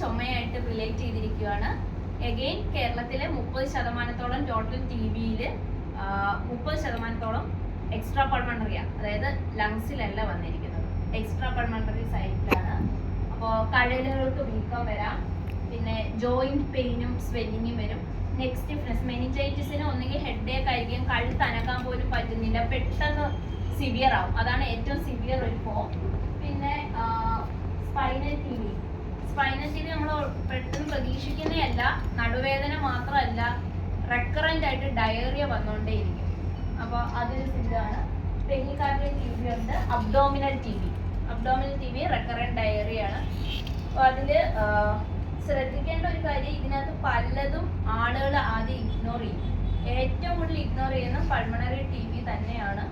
ചുമയായിട്ട് relate ചെയ്തിരിക്കുകയാണ് again കേരളത്തിലെ മുപ്പത് ശതമാനത്തോളം ടോട്ടൽ ടി ബിയിൽ മുപ്പത് ശതമാനത്തോളം എക്സ്ട്രാ പൾമണറിയ അതായത് ലങ്സിലല്ല വന്നിരിക്കുന്നത്. എക്സ്ട്രാ പൾമണറി സൈറ്റിലാണ് അപ്പോൾ കഴലുകൾക്ക് വീക്കം വരാം. പിന്നെ ജോയിന്റ് പെയിനും സ്വെല്ലിങ്ങും വരും. നെക്സ്റ്റ് ഡിഫറൻസ് മെനിഞ്ചൈറ്റിസിന് ഒന്നുകിൽ ഹെഡ് ഏക്ക് ആയിരിക്കും. കഴുത്ത് അനക്കാൻ പോലും പറ്റുന്നില്ല. പെട്ടെന്ന് സിവിയർ ആവും. അതാണ് ഏറ്റവും സിവിയർ ഒരു ഫോം പിന്നെ സ്പൈനൽ നമ്മൾ പെട്ടെന്ന് പ്രതീക്ഷിക്കുന്നതല്ല നടുവേദന മാത്രമല്ല റെക്കറന്റ് ആയിട്ട് ഡയറിയ വന്നുകൊണ്ടേയിരിക്കും അപ്പോൾ അതൊരു സിദ്ധാണ് പെരികാർഡിയൽ ടി വി ഉണ്ട്. Abdominal T B abdominal T B recurrent ഡയറിയാണ് അപ്പോൾ അതിൽ ശ്രദ്ധിക്കേണ്ട ഒരു കാര്യം ഇതിനകത്ത് പലതും ആളുകൾ ആദ്യം ഇഗ്നോർ ചെയ്യും. ഏറ്റവും കൂടുതൽ ഇഗ്നോർ ചെയ്യുന്ന പൾമണറി ടി വി തന്നെയാണ്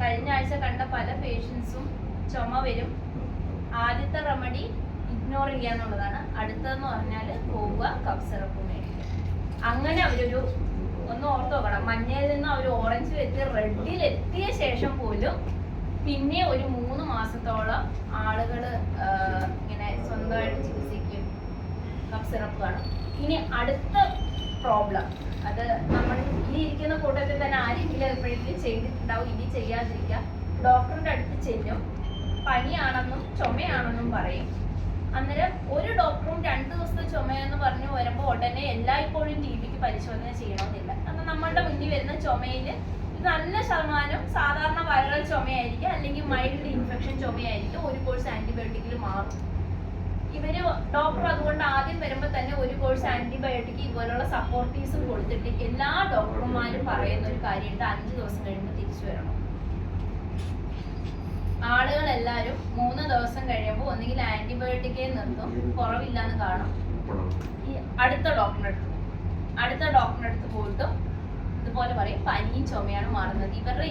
കഴിഞ്ഞ ആഴ്ച കണ്ട പല പേഷ്യൻസും ചുമ വരും. ആദ്യത്തെ റെമഡി ഇഗ്നോർ ചെയ്യുക എന്നുള്ളതാണ് അടുത്തതെന്ന് പറഞ്ഞാൽ പോവുക കഫ് സിറപ്പ് മേടിക്കുക. അങ്ങനെ അവരൊരു ഒന്ന് ഓർത്ത് നോക്കണം. മഞ്ഞയിൽ നിന്ന് അവർ ഓറഞ്ച് വെച്ച് റെഡിൽ എത്തിയ ശേഷം പോലും പിന്നെ ഒരു മൂന്ന് മാസത്തോളം ആളുകൾ ഇങ്ങനെ സ്വന്തമായിട്ട് ചികിത്സിക്കും കഫ് സിറപ്പ് കാണും ഇനി അടുത്ത പ്രോബ്ലം അത് നമ്മൾ ഇനി ഇരിക്കുന്ന കൂട്ടത്തിൽ തന്നെ ആരെങ്കിലും എപ്പോഴെങ്കിലും ചെയ്തിട്ടുണ്ടാവും. ഇനി ചെയ്യാതിരിക്കുക. ഡോക്ടറുടെ അടുത്ത് ചെല്ലും. പനിയാണെന്നും ചുമയാണെന്നും പറയും. അന്നേരം ഒരു ഡോക്ടറും രണ്ട് ദിവസത്തെ ചുമയെന്ന് പറഞ്ഞു വരുമ്പോൾ ഉടനെ എല്ലായ്പ്പോഴും ടി വിക്ക് പരിശോധന ചെയ്യണമെന്നില്ല. അപ്പം നമ്മളുടെ മുന്നിൽ വരുന്ന ചുമയിൽ നല്ല ശതമാനം സാധാരണ വൈറൽ ചുമയായിരിക്കും അല്ലെങ്കിൽ മൈൽഡ് ഇൻഫെക്ഷൻ ചുമയായിരിക്കും ഒരു കോഴ്സ് ആന്റിബയോട്ടിക്കിൽ മാറും. ഇവർ ഡോക്ടർ അതുകൊണ്ട് ആദ്യം വരുമ്പോൾ തന്നെ ഒരു കോഴ്സ് ആന്റിബയോട്ടിക് ഇതുപോലുള്ള സപ്പോർട്ടീവ്സും കൊടുത്തിട്ട് എല്ലാ ഡോക്ടർമാരും പറയുന്ന ഒരു കാര്യമുണ്ട്. അഞ്ച് ദിവസം കഴിയുമ്പോൾ തിരിച്ചു വരണം ആളുകൾ എല്ലാവരും മൂന്ന് ദിവസം കഴിയുമ്പോൾ ഒന്നുകിൽ ആന്റിബയോട്ടിക്കേ നിർത്തും കുറവില്ലാന്ന് കാണും. അടുത്ത ഡോക്ടറിന്റെ അടുത്ത് അടുത്ത ഡോക്ടറിന്റെ അടുത്ത് പോയിട്ടും ഇതുപോലെ പറയും പനിയും ചുമയാണ് മാറുന്നത്. ഇവരുടെ